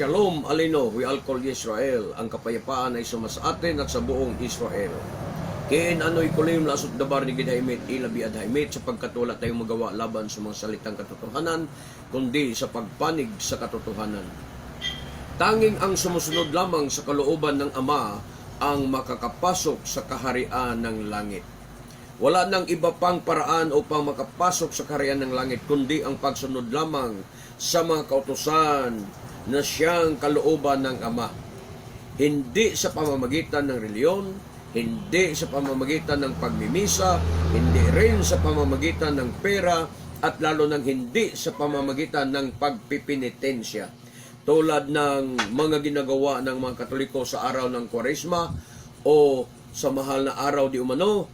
Shalom Alino, we all call Israel. Ang kapayapaan ay suma sa atin at sa buong Israel. Kiin ano'y kulim lasot dabar ni Gidahimit, ilabi at haimit sapagkat wala tayong magawa laban sa mga salitang katotohanan, kundi sa pagpanig sa katotohanan. Tanging ang sumusunod lamang sa kalooban ng Ama ang makakapasok sa kaharian ng langit. Wala nang iba pang paraan upang makapasok sa kaharian ng langit, kundi ang pagsunod lamang sa mga kautosan na siyang kalooban ng Ama. Hindi sa pamamagitan ng reliyon, hindi sa pamamagitan ng pagmimisa, hindi rin sa pamamagitan ng pera, at lalo nang hindi sa pamamagitan ng pagpipinitensya. Tulad ng mga ginagawa ng mga Katoliko sa araw ng Kwaresma o sa mahal na araw di umano,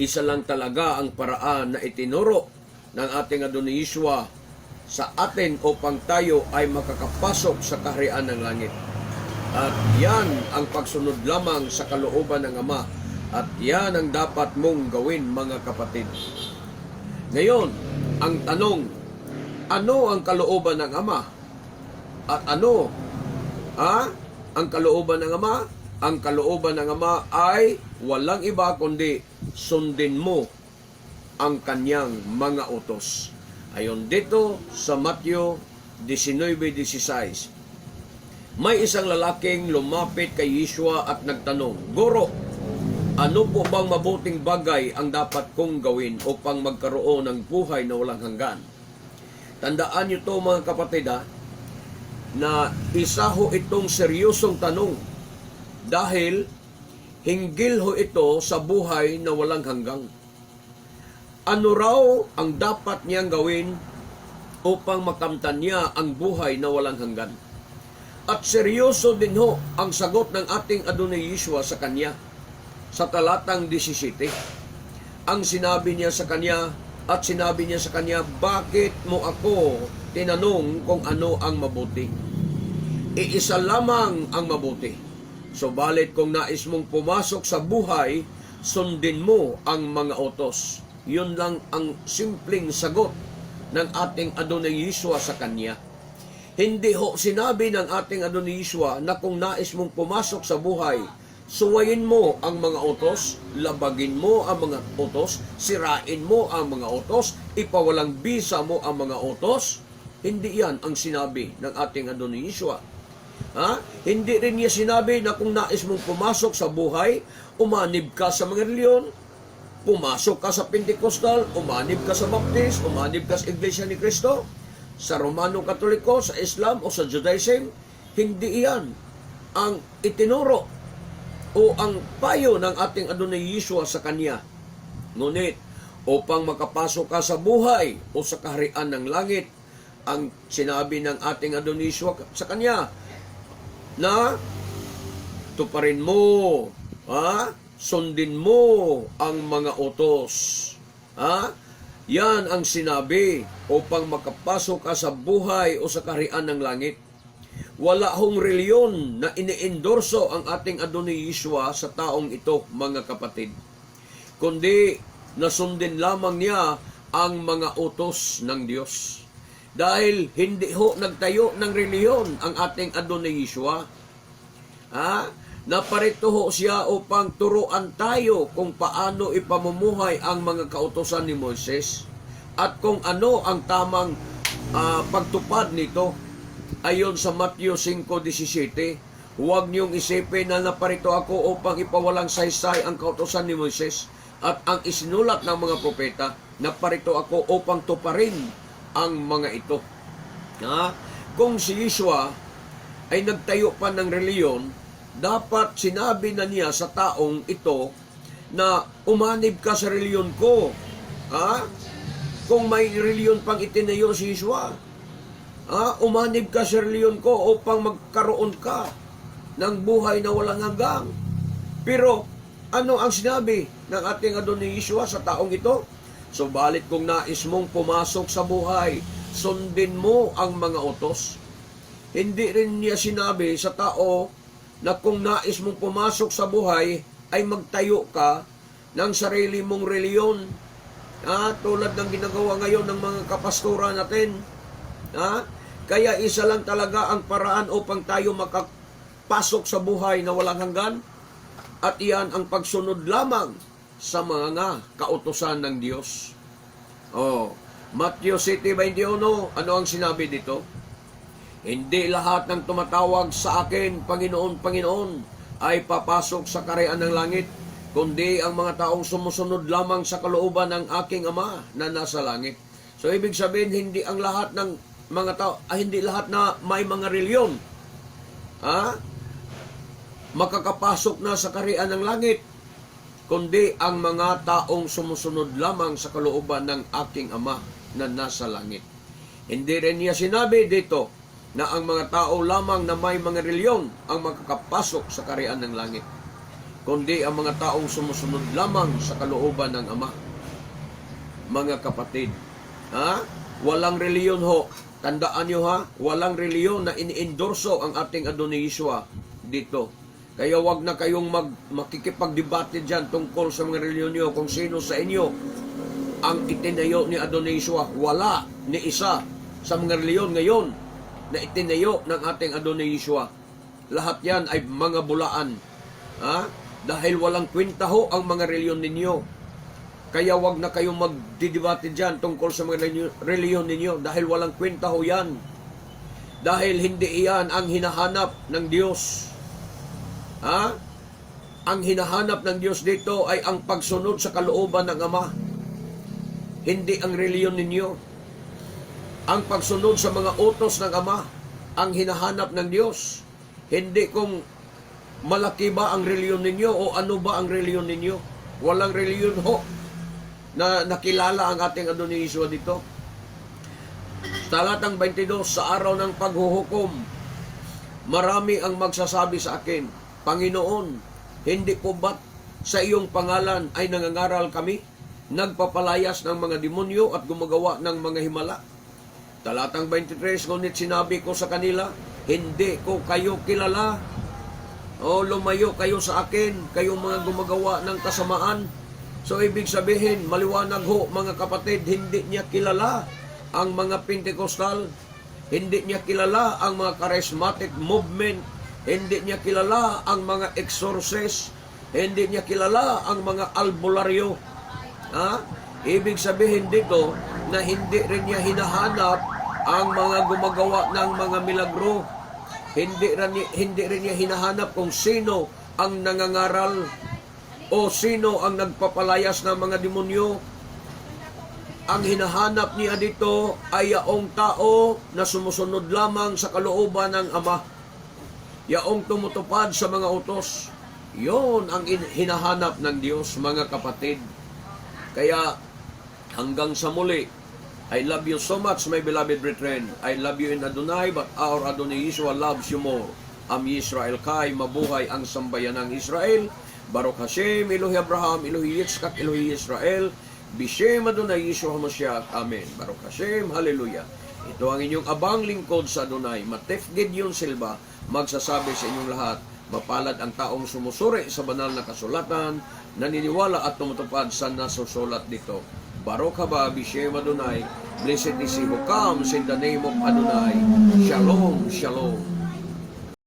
isa lang talaga ang paraan na itinuro ng ating Adonai sa atin upang tayo ay makakapasok sa kaharian ng langit. At yan ang pagsunod lamang sa kalooban ng Ama. At yan ang dapat mong gawin mga kapatid. Ngayon, ang tanong, ano ang kalooban ng Ama? At ano? Ha? Ang kalooban ng Ama? Ang kalooban ng Ama ay walang iba kundi sundin mo ang kanyang mga utos. Ayon dito sa Matthew 19.16 may isang lalaking lumapit kay Yeshua at nagtanong, Guro, ano po bang mabuting bagay ang dapat kong gawin upang magkaroon ng buhay na walang hanggan? Tandaan niyo to mga kapatid ha, na isa ho itong seryosong tanong dahil hinggil ho ito sa buhay na walang hanggang. Ano raw ang dapat niyang gawin upang makamtan niya ang buhay na walang hanggan? At seryoso din ho ang sagot ng ating Adonai Yeshua sa kanya sa talatang 17. Ang sinabi niya sa kanya at sinabi niya sa kanya, Bakit mo ako tinanong kung ano ang mabuti? Iisa lamang ang mabuti. Subalit kung nais mong pumasok sa buhay, sundin mo ang mga utos. Yun lang ang simpleng sagot ng ating Adonai Yeshua sa kanya. Hindi ho sinabi ng ating Adonai Yeshua na kung nais mong pumasok sa buhay, suwayin mo ang mga utos, labagin mo ang mga utos, sirain mo ang mga utos, ipawalang bisa mo ang mga utos. Hindi yan ang sinabi ng ating Adonai Yeshua. Ha? Hindi rin niya sinabi na kung nais mong pumasok sa buhay, umanib ka sa mga reliyon, pumasok ka sa Pentecostal, umanib ka sa Baptist, umanib ka sa Iglesia ni Cristo, sa Romano Katoliko, sa Islam o sa Judaism, hindi iyan ang itinuro o ang payo ng ating Adonai Yeshua sa kanya. Ngunit, upang makapasok ka sa buhay o sa kaharian ng langit, ang sinabi ng ating Adonai Yeshua sa kanya, na tuparin mo, ha? Sundin mo ang mga utos. Ha? Yan ang sinabi upang makapasok ka sa buhay o sa kaharian ng langit. Wala hong reliyon na iniendorso ang ating Adonai Yeshua sa taong ito, mga kapatid. Kundi nasundin lamang niya ang mga utos ng Diyos. Dahil hindi ho nagtayo ng reliyon ang ating Adonai Yeshua. Ha? Naparito ho siya upang turuan tayo kung paano ipamumuhay ang mga kautosan ni Moises at kung ano ang tamang ah, pagtupad nito. Ayon sa Matthew 5.17, huwag niyong isipin na naparito ako upang ipawalang saysay ang kautosan ni Moises at ang isinulat ng mga propeta. Naparito ako upang tuparin ang mga ito. Ha? Kung si Yeshua ay nagtayo pa ng reliyon, dapat sinabi na niya sa taong ito na umanib ka sa reliyon ko. Ha? Kung may reliyon pang itinayo si Yeshua, ha? umanib ka sa reliyon ko upang magkaroon ka ng buhay na walang hanggang. Pero ano ang sinabi ng ating Adonai Yeshua sa taong ito? Subalit kung nais mong pumasok sa buhay, sundin mo ang mga utos. Hindi rin niya sinabi sa tao na kung nais mong pumasok sa buhay, ay magtayo ka ng sarili mong reliyon. Ha? Tulad ng ginagawa ngayon ng mga kapastura natin. Ha? Kaya isa lang talaga ang paraan upang tayo makapasok sa buhay na walang hanggan. At iyan ang pagsunod lamang sa mga kautosan ng Diyos. Oh, Matthew 7:21, ano ang sinabi dito? Hindi lahat ng tumatawag sa akin, Panginoon, Panginoon, ay papasok sa karean ng langit, kundi ang mga taong sumusunod lamang sa kalooban ng aking Ama na nasa langit. So, ibig sabihin, hindi ang lahat ng mga tao, ah, hindi lahat na may mga reliyon, ha? makakapasok na sa karean ng langit, kundi ang mga taong sumusunod lamang sa kalooban ng aking Ama na nasa langit. Hindi rin niya sinabi dito na ang mga tao lamang na may mga reliyon ang makakapasok sa karean ng langit, kundi ang mga taong sumusunod lamang sa kalooban ng Ama. Mga kapatid, ha? Walang reliyon ho. Tandaan nyo ha, walang reliyon na iniendorso ang ating Adonai Yeshua dito. Kaya wag na kayong mag, makikipagdebate dyan tungkol sa mga reliyon nyo kung sino sa inyo ang itinayo ni Adonai Yeshua. Wala ni isa sa mga reliyon ngayon na itinayo ng ating Adonai Yeshua. Lahat yan ay mga bulaan. Ha? Dahil walang kwenta ho ang mga reliyon ninyo. Kaya wag na kayong magdidebate dyan tungkol sa mga reliyon ninyo dahil walang kwenta ho yan. Dahil hindi iyan ang hinahanap ng Diyos. Ha? Ang hinahanap ng Diyos dito ay ang pagsunod sa kalooban ng Ama. Hindi ang reliyon ninyo. Ang pagsunod sa mga utos ng Ama ang hinahanap ng Diyos. Hindi kung malaki ba ang reliyon ninyo o ano ba ang reliyon ninyo. Walang reliyon ho na nakilala ang ating Adonai dito. Talatang 22, sa araw ng paghuhukom, marami ang magsasabi sa akin, Panginoon, hindi po ba't sa iyong pangalan ay nangangaral kami? Nagpapalayas ng mga demonyo at gumagawa ng mga himala. Talatang 23, ngunit sinabi ko sa kanila, hindi ko kayo kilala. O lumayo kayo sa akin, kayong mga gumagawa ng kasamaan. So ibig sabihin, maliwanag ho mga kapatid, hindi niya kilala ang mga Pentecostal, hindi niya kilala ang mga charismatic movement, hindi niya kilala ang mga exorcist, hindi niya kilala ang mga albularyo. Ha? Ibig sabihin dito na hindi rin niya hinahanap ang mga gumagawa ng mga milagro. Hindi rin, hindi rin niya hinahanap kung sino ang nangangaral o sino ang nagpapalayas ng mga demonyo. Ang hinahanap niya dito ay yaong tao na sumusunod lamang sa kalooban ng Ama. Yaong tumutupad sa mga utos. Yon ang in- hinahanap ng Diyos, mga kapatid. Kaya hanggang sa muli, I love you so much, my beloved brethren. I love you in Adonai, but our Adonai Yeshua loves you more. Am Yisrael Kai, mabuhay ang sambayan ng Israel. Baruch Hashem, Elohi Abraham, Elohi Yitzchak, Elohi Israel. Bishem Adonai Yeshua HaMashiach. Amen. Baruch Hashem, Hallelujah. Ito ang inyong abang lingkod sa Adonai. Matef Gideon Silva, magsasabi sa inyong lahat, mapalad ang taong sumusuri sa banal na kasulatan, naniniwala at tumutupad sa nasusulat dito. Baruch haba Bishem Adonai. Blessed is he who comes in the name of Adonai. Shalom, shalom.